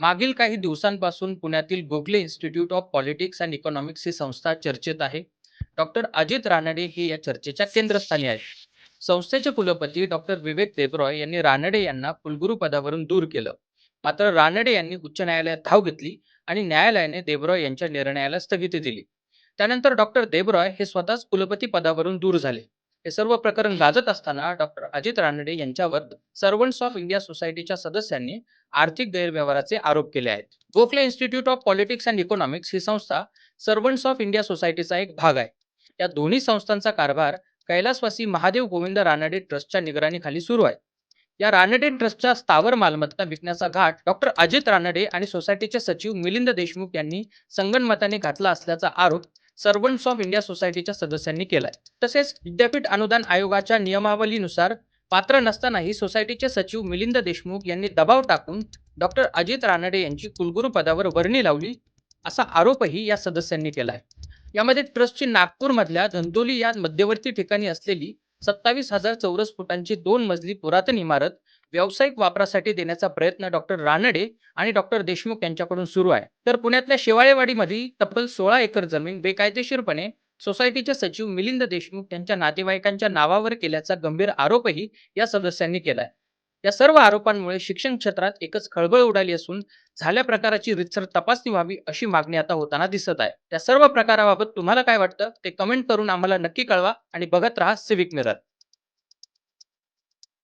मागील काही दिवसांपासून पुण्यातील Gokhale institute of politics and economics ही संस्था चर्चेत आहे. डॉक्टर अजित रानडे हे या चर्चेच्या केंद्रस्थानी आहेत. संस्थेचे कुलपती डॉक्टर विवेक देबरॉय यांनी रानडे यांना कुलगुरू पदावरून दूर केलं. मात्र रानडे यांनी उच्च न्यायालयात धाव घेतली आणि न्यायालयाने देबरॉय यांच्या निर्णयाला स्थगिती दिली. त्यानंतर डॉक्टर देबरॉय हे स्वतःच कुलपती पदावरून दूर झाले. हे सर्व प्रकरण गाजत असताना डॉक्टर अजित रानडे यांच्यावर सर्वंट्स ऑफ इंडिया सोसायटीच्या सदस्यांनी आर्थिक गैरव्यवहाराचे आरोप केले आहेत. Gokhale institute of politics and economics ही संस्था सर्वंट्स ऑफ इंडिया सोसायटीचा एक भाग आहे. या दोन्ही संस्थांचा कारभार कैलासवासी महादेव गोविंद रानडे ट्रस्टच्या निगराणीखाली सुरू आहे. या रानडे ट्रस्टच्या स्थावर मालमत्ता विकण्याचा घाट डॉक्टर अजित रानडे आणि सोसायटीचे सचिव मिलिंद देशमुख यांनी संगणमताने घातला असल्याचा आरोप सर्वंट्स ऑफ इंडिया सोसायटीच्या सदस्यांनी केलाय. तसेच विद्यापीठ अनुदान आयोगाच्या नियमावलीनुसार पात्र नसतानाही सोसायटीचे सचिव मिलिंद देशमुख यांनी दबाव टाकून डॉक्टर अजित रानडे यांची कुलगुरू पदावर वर्णी लावली असा आरोपही या सदस्यांनी केलाय. यामध्ये ट्रस्टची नागपूरमधल्या धंदोली या मध्यवर्ती ठिकाणी असलेली सत्तावीस हजार चौरस फुटांची दोन मजली पुरातन इमारत व्यावसायिक वापरासाठी देण्याचा प्रयत्न डॉक्टर रानडे आणि डॉक्टर देशमुख यांच्याकडून सुरू आहे. तर पुण्यातल्या शेवाळेवाडीमध्ये तब्बल सोळा एकर जमीन बेकायदेशीरपणे सोसायटीचे सचिव मिलिंद देशमुख यांच्या नातेवाईकांच्या नावावर केल्याचा गंभीर आरोपही या सदस्यांनी केलाय. या सर्व आरोपांमुळे शिक्षण क्षेत्रात एकच खळबळ उडाली असून झाल्या प्रकाराची रीतसर तपासणी व्हावी अशी मागणी आता होताना दिसत आहे. त्या सर्व प्रकाराबाबत तुम्हाला काय वाटतं ते कमेंट करून आम्हाला नक्की कळवा आणि बघत राहा सिविक मिरर.